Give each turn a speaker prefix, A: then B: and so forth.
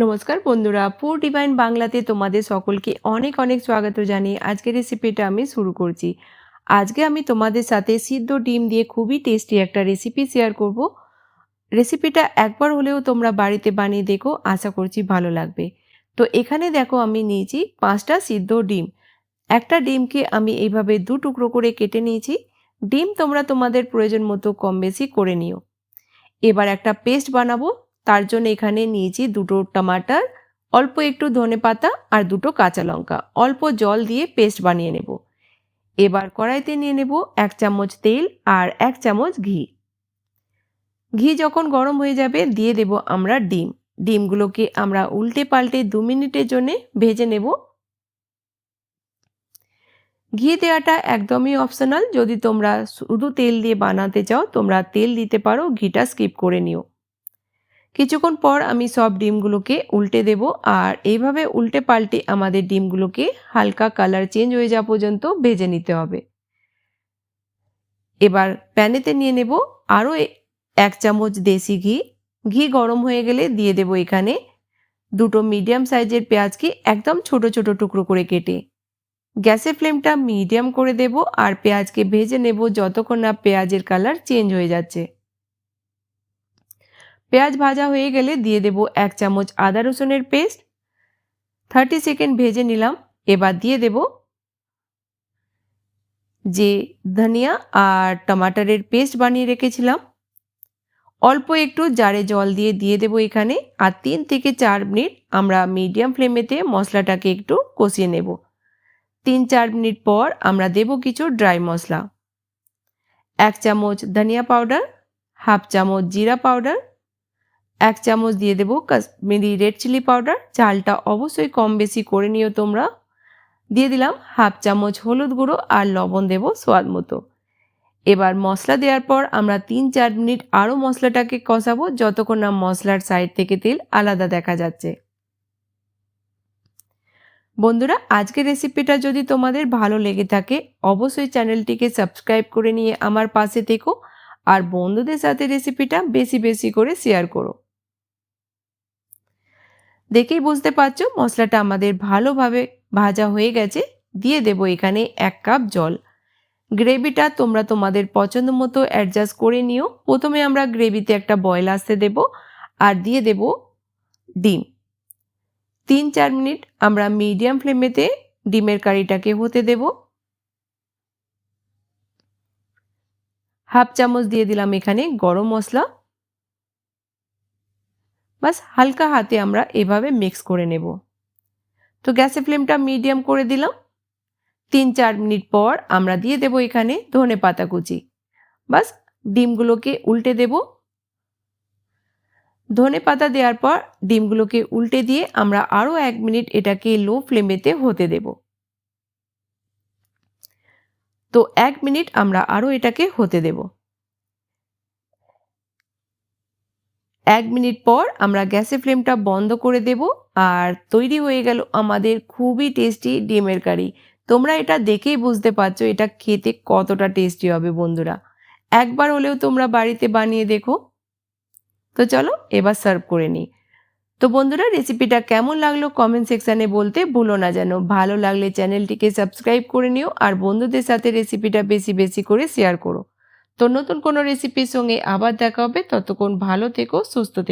A: নমস্কার বন্ধুরা পুর ডিভাইন বাংলাতে তোমাদের সকলকে অনেক অনেক স্বাগত জানিয়ে আজকের রেসিপিটা আমি শুরু করছি। আজকে আমি তোমাদের সাথে সিদ্ধ ডিম দিয়ে খুবই টেস্টি একটা রেসিপি শেয়ার করব। রেসিপিটা একবার হলেও তোমরা বাড়িতে বানিয়ে দেখো, আশা করছি ভালো লাগবে। তো এখানে দেখো আমি নিয়েছি পাঁচটা সিদ্ধ ডিম। একটা ডিমকে আমি এইভাবে দু টুকরো করে কেটে নিয়েছি। ডিম তোমরা তোমাদের প্রয়োজন মতো কম বেশি করে নিও। এবার একটা পেস্ট বানাবো। তার জন্য এখানে নিয়েছি দুটো টমাটার, অল্প একটু ধনে পাতা আর দুটো কাঁচা লঙ্কা। অল্প জল দিয়ে পেস্ট বানিয়ে নেব। এবার কড়াইতে নিয়ে নেব এক চামচ তেল আর এক চামচ ঘি। ঘি যখন গরম হয়ে যাবে দিয়ে দেব আমরা ডিম। ডিমগুলোকে আমরা উল্টে পাল্টে দু মিনিটের জন্যে ভেজে নেব। ঘি দেওয়াটা একদমই অপশনাল যদি তোমরা শুধু তেল দিয়ে বানাতে চাও, তোমরা তেল দিতে পারো, ঘিটা স্কিপ করে নিও। কিছুক্ষণ পর আমি সব ডিমগুলোকে উল্টে দেব আর এইভাবে উল্টে পাল্টে আমাদের ডিমগুলোকে হালকা কালার চেঞ্জ হয়ে যাওয়া পর্যন্ত ভেজে নিতে হবে। এবার প্যানেতে নিয়ে নেব আরও এক চামচ দেশি ঘি। ঘি গরম হয়ে গেলে দিয়ে দেব এখানে দুটো মিডিয়াম সাইজের পেঁয়াজকে একদম ছোট ছোট টুকরো করে কেটে। গ্যাসের ফ্লেমটা মিডিয়াম করে দেব আর পেঁয়াজকে ভেজে নেব যতক্ষণ না পেঁয়াজের কালার চেঞ্জ হয়ে যাচ্ছে। পেঁয়াজ ভাজা হয়ে গেলে দিয়ে দেব এক চামচ আদা রসুনের পেস্ট। থার্টি সেকেন্ড ভেজে নিলাম। এবার দিয়ে দেব যে ধনিয়া আর টমাটারের পেস্ট বানিয়ে রেখেছিলাম। অল্প একটু জারে জল দিয়ে দিয়ে দেবো এখানে আর তিন থেকে চার মিনিট আমরা মিডিয়াম ফ্লেমেতে মশলাটাকে একটু কষিয়ে নেব। তিন চার মিনিট পর আমরা দেব কিছু ড্রাই মশলা। এক চামচ ধনিয়া পাউডার, হাফ চামচ জিরা পাউডার এক চামচ দিয়ে দেবো কাশ্মীরি রেড চিলি পাউডার। চালটা অবশ্যই কম বেশি করে নিও তোমরা। দিয়ে দিলাম হাফ চামচ হলুদ গুঁড়ো আর লবণ দেবো স্বাদ মতো। এবার মশলা দেওয়ার পর আমরা তিন চার মিনিট আরও মশলাটাকে কষাবো। যতক্ষণ না মশলার সাইড থেকে তেল আলাদা দেখা যাচ্ছে। বন্ধুরা, আজকের রেসিপিটা যদি তোমাদের ভালো লেগে থাকে, অবশ্যই চ্যানেলটিকে সাবস্ক্রাইব করে নিয়ে আমার পাশে থেকো। আর বন্ধুদের সাথে রেসিপিটা বেশি বেশি করে শেয়ার করো। দেখেই বুঝতে পারছ মশলাটা আমাদের ভালোভাবে ভাজা হয়ে গেছে। দিয়ে দেব এখানে এক কাপ জল। গ্রেভিটা তোমরা তোমাদের পছন্দ মতো অ্যাডজাস্ট করে নিও। প্রথমে আমরা গ্রেভিতে একটা বয়েল আসতে দেব আর দিয়ে দেব ডিম। তিন চার মিনিট আমরা মিডিয়াম ফ্লেমেতে ডিমের কারিটাকে হতে দেব। হাফ চামচ দিয়ে দিলাম এখানে গরম মশলা। বাস হালকা হাতে আমরা এভাবে মিক্স করে নেব। তো গ্যাসের ফ্লেমটা মিডিয়াম করে দিলাম। তিন চার মিনিট পর আমরা দিয়ে দেব এখানে ধনে পাতা কুচি। বাস ডিমগুলোকে উল্টে দেব। ধনে পাতা দেওয়ার পর ডিমগুলোকে উল্টে দিয়ে আমরা আরও এক মিনিট এটাকে লো ফ্লেমেতে হতে দেব। তো এক মিনিট আমরা আরও এটাকে হতে দেবো। এক মিনিট পর আমরা গ্যাসের ফ্লেমটা বন্ধ করে দেব আর তৈরি হয়ে গেল আমাদের খুবই টেস্টি ডিমের কারি। তোমরা এটা দেখেই বুঝতে পারছ এটা খেতে কতটা টেস্টি হবে বন্ধুরা। একবার হলেও তোমরা বাড়িতে বানিয়ে দেখো। তো চলো এবার সার্ভ করে নিই। তো বন্ধুরা রেসিপিটা কেমন লাগল কমেন্ট সেকশানে বলতে ভুলো না যেন। ভালো লাগলে চ্যানেলটিকে সাবস্ক্রাইব করে নিও আর বন্ধুদের সাথে রেসিপিটা বেশি বেশি করে শেয়ার করো। তো নতুন কোনো রেসিপির সঙ্গে আবার দেখা হবে। ততক্ষণ ভালো থেকো সুস্থ থেকো।